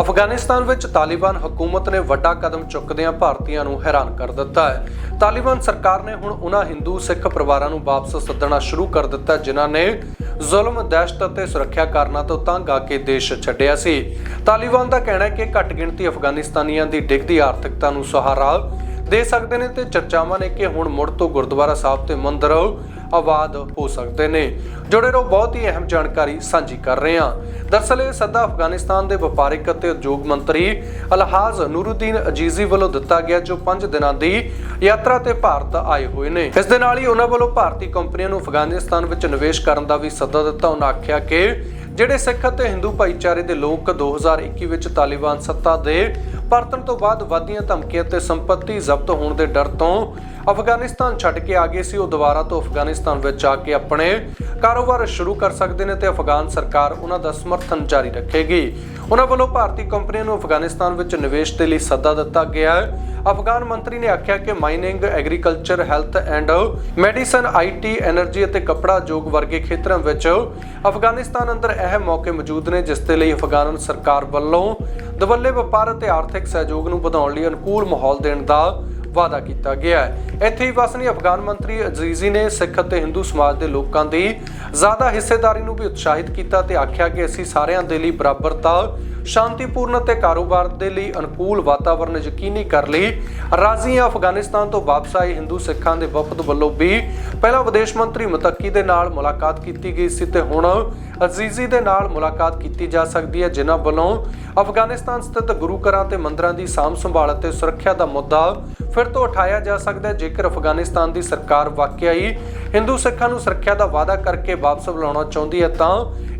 ਅਫਗਾਨਿਸਤਾਨ ਵਿੱਚ ਤਾਲਿਬਾਨ ਹਕੂਮਤ ਨੇ ਵੱਡਾ ਕਦਮ ਚੁੱਕਦਿਆਂ ਭਾਰਤੀਆਂ ਨੂੰ ਹੈਰਾਨ ਕਰ ਦਿੱਤਾ ਹੈ। ਤਾਲਿਬਾਨ ਸਰਕਾਰ ਨੇ ਹੁਣ ਉਹਨਾਂ ਹਿੰਦੂ ਸਿੱਖ ਪਰਿਵਾਰਾਂ ਨੂੰ ਵਾਪਸ ਸੱਦਣਾ ਸ਼ੁਰੂ ਕਰ ਦਿੱਤਾ ਜਿਨ੍ਹਾਂ ਨੇ ਜ਼ੁਲਮ, ਦਹਿਸ਼ਤ ਅਤੇ ਸੁਰੱਖਿਆ ਕਾਰਨਾਂ ਤੋਂ ਤੰਗ ਆ ਕੇ ਦੇਸ਼ ਛੱਡਿਆ ਸੀ। ਤਾਲਿਬਾਨ ਦਾ ਕਹਿਣਾ ਹੈ ਕਿ ਘੱਟ ਗਿਣਤੀ ਅਫਗਾਨਿਸਤਾਨੀਆਂ ਦੀ ਡਿੱਗਦੀ ਆਰਥਿਕਤਾ ਨੂੰ ਸਹਾਰਾ ਦੇ ਸਕਦੇ ਨੇ ਤੇ ਚਰਚਾਵਾਂ ਨੇ ਕਿ ਹੁਣ ਮੁੜ ਤੋਂ ਗੁਰਦੁਆਰਾ ਸਾਹਿਬ ਤੇ ਮੰਦਿਰ ਆਬਾਦ ਹੋ ਸਕਦੇ ਨੇ। ਜੁੜੇ ਰਹੋ, ਬਹੁਤ ਹੀ ਅਹਿਮ ਜਾਣਕਾਰੀ ਸਾਂਝੀ ਕਰ ਰਹੇ ਹਾਂ। ਦਰਅਸਲ ਇਹ ਸੱਦਾ ਅਫਗਾਨਿਸਤਾਨ ਦੇ ਵਪਾਰਿਕ ਅਤੇ ਉਦਯੋਗ ਮੰਤਰੀ ਅਲਹਾਜ਼ ਨੂਰੁਦੀਨ ਅਜੀਜ਼ੀ ਵੱਲੋਂ ਦਿੱਤਾ ਗਿਆ, ਜੋ 5 ਦਿਨਾਂ ਦੀ ਯਾਤਰਾ ਤੇ ਭਾਰਤ ਆਏ ਹੋਏ ਨੇ। ਇਸ ਦੇ ਨਾਲ ਹੀ ਉਹਨਾਂ ਵੱਲੋਂ ਭਾਰਤੀ ਕੰਪਨੀਆਂ ਨੂੰ ਅਫਗਾਨਿਸਤਾਨ ਵਿੱਚ ਨਿਵੇਸ਼ ਕਰਨ ਦਾ ਵੀ ਸੱਦਾ ਦਿੱਤਾ। ਉਹਨਾਂ ਆਖਿਆ ਕਿ ਜਿਹੜੇ ਸਿੱਖ ਅਤੇ ਹਿੰਦੂ ਭਾਈਚਾਰੇ ਦੇ ਲੋਕ 2021 ਵਿੱਚ ਤਾਲਿਬਾਨ ਸੱਤਾ ਦੇ ਪਰਤਣ ਤੋਂ ਬਾਅਦ ਵਧੀਆਂ ਧਮਕੀਆਂ ਤੇ ਸੰਪਤੀ ਜ਼ਬਤ ਹੋਣ ਦੇ ਡਰ ਤੋਂ ਅਫਗਾਨਿਸਤਾਨ ਛੱਡ ਕੇ ਆ ਗਏ ਸੀ, ਉਹ ਦੁਬਾਰਾ ਤੋਂ ਅਫਗਾਨਿਸਤਾਨ ਵਿੱਚ ਜਾ ਕੇ ਆਪਣੇ ਕਾਰੋਬਾਰ ਸ਼ੁਰੂ ਕਰ ਸਕਦੇ ਨੇ ਤੇ ਅਫਗਾਨ ਸਰਕਾਰ ਉਹਨਾਂ ਦਾ ਸਮਰਥਨ ਜਾਰੀ ਰੱਖੇਗੀ। ਉਹਨਾਂ ਵੱਲੋਂ ਭਾਰਤੀ ਕੰਪਨੀਆਂ ਨੂੰ ਅਫਗਾਨਿਸਤਾਨ ਵਿੱਚ ਨਿਵੇਸ਼ ਦੇ ਲਈ ਸੱਦਾ ਦਿੱਤਾ ਗਿਆ ਹੈ। ਅਫਗਾਨ ਮੰਤਰੀ ਨੇ ਆਖਿਆ ਕਿ mining, agriculture, health and medicine IT energy ਅਤੇ ਕਪੜਾ ਉਦਯੋਗ ਵਰਗੇ ਖੇਤਰਾਂ ਵਿੱਚ ਅਫਗਾਨਿਸਤਾਨ ਅੰਦਰ ਅਹਿਮ ਮੌਕੇ ਮੌਜੂਦ ਨੇ, ਜਿਸ ਦੇ ਲਈ ਅਫਗਾਨ ਸਰਕਾਰ ਵੱਲੋਂ ਦਵੱਲੇ ਵਪਾਰ ਅਤੇ ਆਰਥਿਕ ਸਹਿਯੋਗ ਨੂੰ ਵਧਾਉਣ ਲਈ ਅਨੁਕੂਲ ਮਾਹੌਲ ਦੇਣ ਦਾ ਵਾਅਦਾ ਕੀਤਾ ਗਿਆ ਹੈ। ਇੱਥੇ ਹੀ ਵਸਣੀ ਅਫਗਾਨ ਮੰਤਰੀ ਅਜ਼ੀਜ਼ੀ ਨੇ ਸਿੱਖ ਅਤੇ ਹਿੰਦੂ ਸਮਾਜ ਦੇ ਲੋਕਾਂ ਦੀ ਜ਼ਿਆਦਾ ਹਿੱਸੇਦਾਰੀ ਨੂੰ ਵੀ ਉਤਸ਼ਾਹਿਤ ਕੀਤਾ ਤੇ ਆਖਿਆ ਕਿ ਅਸੀਂ ਸਾਰਿਆਂ ਦੇ ਲਈ ਬਰਾਬਰਤਾ ਸ਼ਾਂਤੀਪੂਰਨ ਅਤੇ ਕਾਰੋਬਾਰ ਦੇ ਲਈ ਅਨੁਕੂਲ ਵਾਤਾਵਰਣ ਯਕੀਨੀ ਕਰ ਲਈ। ਰਾਜ਼ੀ ਅਫਗਾਨਿਸਤਾਨ ਤੋਂ ਵਾਪਸ ਆਏ ਹਿੰਦੂ ਸਿੱਖਾਂ ਦੇ ਵਫਦ ਵੱਲੋਂ ਵੀ ਪਹਿਲਾਂ ਵਿਦੇਸ਼ ਮੰਤਰੀ ਮੁਤੱਕੀ ਦੇ ਨਾਲ ਮੁਲਾਕਾਤ ਕੀਤੀ ਗਈ ਸੀ ਤੇ ਹੁਣ ਅਜ਼ੀਜ਼ੀ ਦੇ ਨਾਲ ਮੁਲਾਕਾਤ ਕੀਤੀ ਜਾ ਸਕਦੀ ਹੈ, ਜਿਨ੍ਹਾਂ ਵੱਲੋਂ ਅਫਗਾਨਿਸਤਾਨ ਸਥਿਤ ਗੁਰੂ ਘਰਾਂ ਤੇ ਮੰਦਰਾਂ ਦੀ ਸਾਂਭ ਸੰਭਾਲ ਅਤੇ ਸੁਰੱਖਿਆ ਦਾ ਮੁੱਦਾ ਫਿਰ ਤੋਂ ਉਠਾਇਆ ਜਾ ਸਕਦਾ ਹੈ। ਜੇਕਰ ਅਫਗਾਨਿਸਤਾਨ ਦੀ ਸਰਕਾਰ ਵਾਕਿਆ ਹੀ ਹਿੰਦੂ ਸਿੱਖਾਂ ਨੂੰ ਸੁਰੱਖਿਆ ਦਾ ਵਾਅਦਾ ਕਰਕੇ ਵਾਪਸ ਬੁਲਾਉਣਾ ਚਾਹੁੰਦੀ ਹੈ ਤਾਂ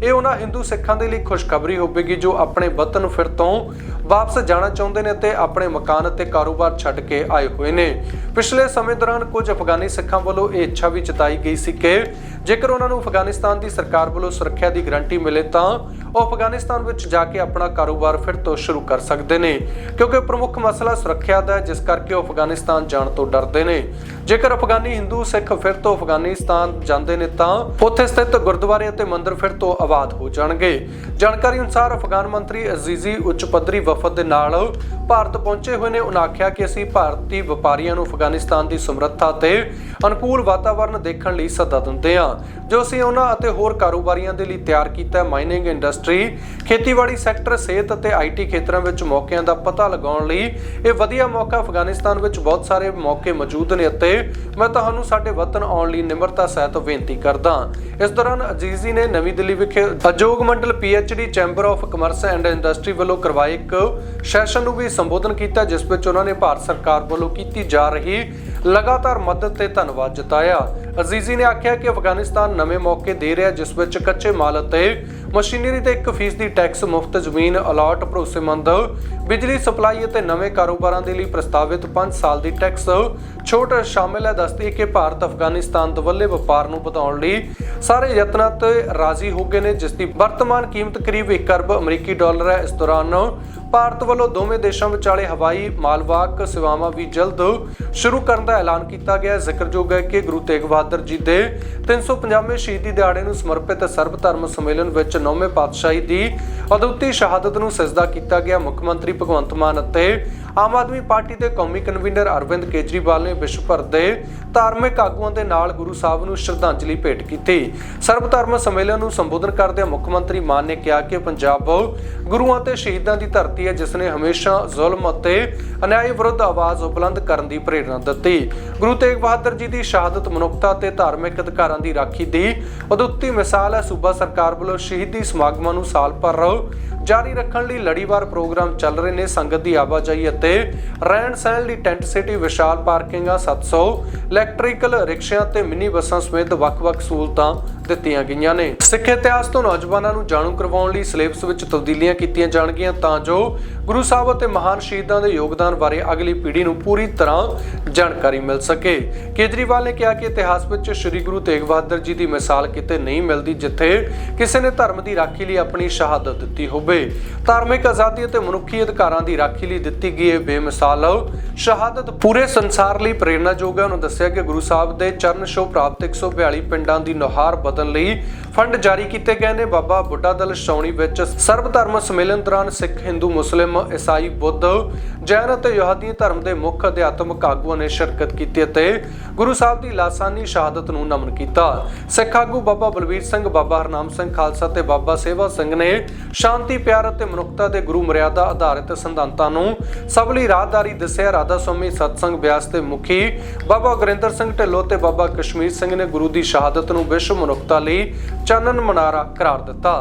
ਇਹ ਉਹਨਾਂ ਹਿੰਦੂ ਸਿੱਖਾਂ ਦੇ ਲਈ ਖੁਸ਼ਖਬਰੀ ਹੋਵੇਗੀ ਜੋ ਆਪਣੇ ਵਤਨ ਫਿਰ ਤੋਂ ਵਾਪਸ ਜਾਣਾ ਚਾਹੁੰਦੇ ਨੇ ਤੇ ਆਪਣੇ ਮਕਾਨ ਅਤੇ ਕਾਰੋਬਾਰ ਛੱਡ ਕੇ ਆਏ ਹੋਏ ਨੇ। ਪਿਛਲੇ ਸਮੇਂ ਦੌਰਾਨ ਕੁਝ ਅਫਗਾਨੀ ਸਿੱਖਾਂ ਵੱਲੋਂ ਇਹ ਇੱਛਾ ਵੀ ਜਤਾਈ ਗਈ ਸੀ ਕਿ ਜੇਕਰ ਉਹਨਾਂ ਨੂੰ ਅਫਗਾਨਿਸਤਾਨ ਦੀ ਸਰਕਾਰ ਵੱਲੋਂ ਸੁਰੱਖਿਆ ਦੀ ਗਾਰੰਟੀ ਮਿਲੇ ਤਾਂ ਉਹ ਅਫਗਾਨਿਸਤਾਨ ਵਿੱਚ ਜਾ ਕੇ ਆਪਣਾ ਕਾਰੋਬਾਰ ਫਿਰ ਤੋਂ ਸ਼ੁਰੂ ਕਰ ਸਕਦੇ ਨੇ, ਕਿਉਂਕਿ ਪ੍ਰਮੁੱਖ ਮਸਲਾ ਸੁਰੱਖਿਆ ਦਾ ਹੈ, ਜਿਸ ਕਰਕੇ ਉਹ ਅਫਗਾਨਿਸਤਾਨ ਜਾਣ ਤੋਂ ਡਰਦੇ ਨੇ। ਜੇਕਰ ਅਫਗਾਨੀ ਹਿੰਦੂ, ਸਿੱਖ ਫਿਰ ਤੋਂ ਅਫਗਾਨਿਸਤਾਨ ਜਾਂਦੇ ਨੇ ਤਾਂ ਉੱਥੇ ਸਥਿਤ ਗੁਰਦੁਆਰੇ ਅਤੇ ਮੰਦਿਰ ਫਿਰ ਤੋਂ ਆਬਾਦ ਹੋ ਜਾਣਗੇ। ਜਾਣਕਾਰੀ ਅਨੁਸਾਰ ਅਫਗਾਨ ਮੰਤਰੀ ਅਜ਼ੀਜ਼ੀ ਉੱਚ ਪੱਧਰੀ ਵਫਦ ਦੇ ਨਾਲ ਭਾਰਤ ਪਹੁੰਚੇ ਹੋਏ ਨੇ। ਉਹਨਾਂ ਆਖਿਆ ਕਿ ਅਸੀਂ ਭਾਰਤੀ ਵਪਾਰੀਆਂ ਨੂੰ ਅਫਗਾਨਿਸਤਾਨ ਦੀ ਸਮਰੱਥਾ ਤੇ ਅਨੁਕੂਲ ਵਾਤਾਵਰਣ ਦੇਖਣ ਲਈ ਸੱਦਾ ਦਿੰਦੇ ਹਾਂ, ਜੋ ਅਸੀਂ ਉਹਨਾਂ ਅਤੇ ਹੋਰ ਕਾਰੋਬਾਰੀਆਂ ਦੇ ਲਈ ਤਿਆਰ ਕੀਤਾ ਮਾਈਨਿੰਗ ਇੰਡਸਟਰੀ, ਖੇਤੀਬਾੜੀ ਸੈਕਟਰ, ਸਿਹਤ ਅਤੇ ਆਈਟੀ ਖੇਤਰਾਂ ਵਿੱਚ ਮੌਕਿਆਂ ਦਾ ਪਤਾ ਲਗਾਉਣ ਲਈ ਇਹ ਵਧੀਆ ਮੌਕਾ ਅਫਗਾਨਿਸਤਾਨ ਵਿੱਚ ਬਹੁਤ ਸਾਰੇ ਮੌਕੇ ਮੌਜੂਦ ਨੇ ਅਤੇ ਮੈਂ ਤੁਹਾਨੂੰ ਸਾਡੇ ਵਤਨ ਆਉਣ ਲਈ ਨਿਮਰਤਾ ਸਹਿਤ ਬੇਨਤੀ ਕਰਦਾ ਇਸ ਦੌਰਾਨ ਅਜੀਜ਼ੀ ਨੇ ਨਵੀਂ ਦਿੱਲੀ ਵਿਖੇ ਉਦਯੋਗ ਮੰਡਲ PHD, chamber of commerce and industry ਵੱਲੋਂ ਕਰਵਾਏ ਇੱਕ ਸੈਸ਼ਨ ਨੂੰ ਵੀ ਸੰਬੋਧਨ ਕੀਤਾ, ਜਿਸ ਵਿੱਚ ਉਹਨਾਂ ਨੇ ਭਾਰਤ ਸਰਕਾਰ ਵੱਲੋਂ ਕੀਤੀ ਜਾ ਰਹੀ ਲਗਾਤਾਰ ਮਦਦ ਤੇ ਧੰਨਵਾਦ ਜਤਾਇਆ। ਅਜ਼ੀਜ਼ੀ ਨੇ ਆਖਿਆ ਕਿ ਅਫਗਾਨਿਸਤਾਨ ਨਵੇਂ ਮੌਕੇ ਦੇ ਰਿਹਾ ਜਿਸ ਵਿੱਚ ਕੱਚੇ ਮਾਲ ਅਤੇ ਮਸ਼ੀਨਰੀ ਤੇ 1% ਦੀ ਟੈਕਸ ਮੁਫਤ ਜ਼ਮੀਨ ਅਲਾਟ ਭਰੋਸੇਮੰਦ, ਬਿਜਲੀ ਸਪਲਾਈ ਅਤੇ ਨਵੇਂ ਕਾਰੋਬਾਰਾਂ ਦੇ ਲਈ ਪ੍ਰਸਤਾਵਿਤ 5 ਸਾਲ ਦੀ ਟੈਕਸ ਛੋਟ ਸ਼ਾਮਿਲ ਹੈ। ਦੱਸਦੀ ਹੈ ਕਿ ਭਾਰਤ ਅਫਗਾਨਿਸਤਾਨ ਦਵੱਲੇ ਵਪਾਰ ਨੂੰ ਵਧਾਉਣ ਲਈ ਸਾਰੇ ਯਤਨਾਂ ਤੇ ਰਾਜ਼ੀ ਹੋ ਗਏ ਨੇ, ਜਿਸ ਦੀ ਵਰਤਮਾਨ ਕੀਮਤ ਕਰੀਬ 1 ਅਰਬ ਅਮਰੀਕੀ ਡਾਲਰ ਹੈ। ਇਸ ਦੌਰਾਨ ਭਾਰਤ ਵੱਲੋਂ ਦੋਵੇਂ ਦੇਸ਼ਾਂ ਵਿਚਾਲੇ ਹਵਾਈ ਮਾਲਵਾਹਕ ਸੇਵਾਵਾਂ ਵੀ ਜਲਦ ਸ਼ੁਰੂ ਕਰਨ ਦਾ ਐਲਾਨ ਕੀਤਾ ਗਿਆ। ਹੈ ਜ਼ਿਕਰਯੋਗ ਹੈ ਕਿ ਗੁਰੂ ਤੇਗ ਬਹਾਦਰ ਜੀ ਦੇ 350ਵੇਂ ਸ਼ਹੀਦੀ ਦਿਹਾੜੇ ਨੂੰ ਸਮਰਪਿਤ ਸਰਬ ਧਰਮ ਸੰਮੇਲਨ ਵਿੱਚ ਨੌਵੇਂ ਪਾਤਸ਼ਾਹੀ ਦੀ ਅਦੁੱਤੀ ਸ਼ਹਾਦਤ ਨੂੰ ਸਜਦਾ ਕੀਤਾ ਗਿਆ। ਮੁੱਖ ਮੰਤਰੀ ਭਗਵੰਤ ਮਾਨ ਅਤੇ ਆਮ ਆਦਮੀ ਪਾਰਟੀ ਦੇ ਕੌਮੀ ਕਨਵੀਨਰ ਅਰਵਿੰਦ ਕੇਜਰੀਵਾਲ ਨੇ ਵਿਸ਼ਵ ਭਰ ਦੇ ਧਾਰਮਿਕ ਆਗੂਆਂ ਦੇ ਨਾਲ ਗੁਰੂ ਸਾਹਿਬ ਨੂੰ ਸ਼ਰਧਾਂਜਲੀ ਭੇਟ ਕੀਤੀ। ਸਰਬ ਧਰਮ ਸੰਮੇਲਨ ਨੂੰ ਸੰਬੋਧਨ ਕਰਦਿਆਂ ਮੁੱਖ ਮੰਤਰੀ ਮਾਨ ਨੇ ਕਿਹਾ ਕਿ ਪੰਜਾਬ ਗੁਰੂਆਂ ਤੇ ਸ਼ਹੀਦਾਂ ਦੀ ਧਰਤੀ ਹੈ ਜਿਸ ਨੇ ਹਮੇਸ਼ਾ ਜ਼ੁਲਮ ਅਤੇ ਅਨਿਆਏ ਵਿਰੁੱਧ ਆਵਾਜ਼ ਬੁਲੰਦ ਕਰਨ ਦੀ ਪ੍ਰੇਰਣਾ ਦਿੱਤੀ। ਗੁਰੂ ਤੇਗ ਬਹਾਦਰ ਜੀ ਦੀ ਸ਼ਹਾਦਤ ਮਨੁੱਖਤਾ ਤੇ ਧਾਰਮਿਕ ਅਧਿਕਾਰਾਂ ਦੀ ਰਾਖੀ ਦੀ ਅਦੁੱਤੀ ਮਿਸਾਲ ਹੈ। ਸੂਬਾ ਸਰਕਾਰ ਵੱਲੋਂ ਸ਼ਹੀਦੀ ਸਮਾਗਮਾਂ ਨੂੰ ਸਾਲ ਭਰ ਜਾਰੀ ਰੱਖਣ ਲਈ ਲੜੀਵਾਰ ਪ੍ਰੋਗਰਾਮ ਚੱਲ ਰਹੇ ਨੇ ਸੰਗਤ ਦੀ ਆਵਾਜਾਈ ਅਤੇ ਰਹਿਣ ਸਹਿਣ ਲਈ ਟੈਂਟ ਸਿਟੀ, ਵਿਸ਼ਾਲ ਪਾਰਕਿੰਗਾਂ 700 ਇਲੈਕਟ੍ਰੀਕਲ ਰਿਕਸ਼ਿਆਂ ਤੇ ਮਿੰਨੀ ਬੱਸਾਂ ਸਮੇਤ ਵੱਖ-ਵੱਖ ਸਹੂਲਤਾਂ ਦਿੱਤੀਆਂ ਗਈਆਂ ਨੇ। ਸਿੱਖ ਇਤਿਹਾਸ ਤੋਂ ਨੌਜਵਾਨਾਂ ਨੂੰ ਜਾਣੂ ਕਰਵਾਉਣ ਲਈ ਸਿਲੇਬਸ ਵਿੱਚ ਤਬਦੀਲੀਆਂ ਕੀਤੀਆਂ ਜਾਣਗੀਆਂ ਤਾਂ ਜੋ ਗੁਰੂ ਸਾਹਿਬ ਅਤੇ ਮਹਾਨ ਸ਼ਹੀਦਾਂ ਦੇ ਯੋਗਦਾਨ ਬਾਰੇ ਅਗਲੀ ਪੀੜ੍ਹੀ ਨੂੰ ਪੂਰੀ ਤਰ੍ਹਾਂ ਜਾਣਕਾਰੀ ਮਿਲ ਸਕੇ। ਕੇਜਰੀਵਾਲ ਨੇ ਕਿਹਾ ਕਿ ਇਤਿਹਾਸ ਵਿੱਚ ਸ੍ਰੀ ਗੁਰੂ ਤੇਗ ਬਹਾਦਰ ਜੀ ਦੀ ਮਿਸਾਲ ਕਿਤੇ ਨਹੀਂ ਮਿਲਦੀ ਜਿੱਥੇ ਕਿਸੇ ਨੇ ਧਰਮ ਦੀ ਰਾਖੀ ਲਈ ਆਪਣੀ ਸ਼ਹਾਦਤ ਦਿੱਤੀ ਹੋਵੇ। ਧਾਰਮਿਕ ਆਜ਼ਾਦੀ ਅਤੇ ਮਨੁੱਖੀ ਅਧਿਕਾਰਾਂ ਦੀ ਰਾਖੀ ਲਈ ਦਿੱਤੀ ਗਈ ਇਹ ਬੇਮਿਸਾਲ ਸ਼ਹਾਦਤ ਪੂਰੇ ਸੰਸਾਰ ਲਈ ਪ੍ਰੇਰਨਾਯੋਗ ਹੈ। ਉਹਨਾਂ ਦੱਸਿਆ ਕਿ ਗੁਰੂ ਸਾਹਿਬ ਦੇ ਚਰਨ ਛੋਹ ਪ੍ਰਾਪਤ 142 ਪਿੰਡਾਂ ਦੀ ਨੁਹਾਰ ਬਦਲ ਮਦਨ ਲਈ ਫੰਡ ਜਾਰੀ ਕੀਤੇ ਗਏ ਨੇ। ਬਾਬਾ ਬੁੱਢਾ ਦਲ ਛਾਉਣੀ ਵਿੱਚ ਸਰਬ ਧਰਮ ਸੰਮੇਲਨ ਦੌਰਾਨ ਸਿੱਖ, ਹਿੰਦੂ, ਮੁਸਲਿਮ, ਈਸਾਈ, ਬੁੱਧ, ਜੈਨ ਅਤੇ ਯਹੂਦੀ ਧਰਮ ਦੇ ਮੁੱਖ ਅਧਿਆਤਮਕ ਆਗੂਆਂ ਨੇ ਸ਼ਿਰਕਤ ਕੀਤੀ ਅਤੇ ਗੁਰੂ ਸਾਹਿਬ ਦੀ ਲਾਸਾਨੀ ਸ਼ਹਾਦਤ ਨੂੰ ਨਮਨ ਕੀਤਾ। ਸਿੱਖ ਆਗੂ ਬਾਬਾ ਬਲਵੀਰ ਸਿੰਘ, ਬਾਬਾ ਹਰਨਾਮ ਸਿੰਘ ਖਾਲਸਾ ਤੇ ਬਾਬਾ ਸੇਵਾ ਸਿੰਘ ਨੇ ਸ਼ਾਂਤੀ, ਪਿਆਰ ਅਤੇ ਮਨੁੱਖਤਾ ਦੇ ਗੁਰੂ ਮਰਿਆਦਾ ਆਧਾਰਿਤ ਸਿਧਾਂਤਾਂ ਨੂੰ ਸਭ ਲਈ ਰਾਹਦਾਰੀ ਦੱਸਿਆ। ਰਾਧਾ ਸਵਾਮੀ ਸਤਸੰਗ ਬਿਆਸ ਦੇ ਮੁਖੀ ਬਾਬਾ ਗੁਰਿੰਦਰ ਸਿੰਘ ਢਿੱਲੋਂ ਤੇ ਬਾਬਾ ਕਸ਼ਮੀਰ ਸਿੰਘ ਨੇ ਗੁਰੂ ਦੀ ਸ਼ਹਾਦਤ ਨੂੰ ਵਿਸ਼ਵ ਮਨੁੱਖ ਮਨੁੱਖਤਾ ਲਈ ਚਾਨਣ ਮਨਾਰਾ ਕਰਾਰ ਦਿੱਤਾ।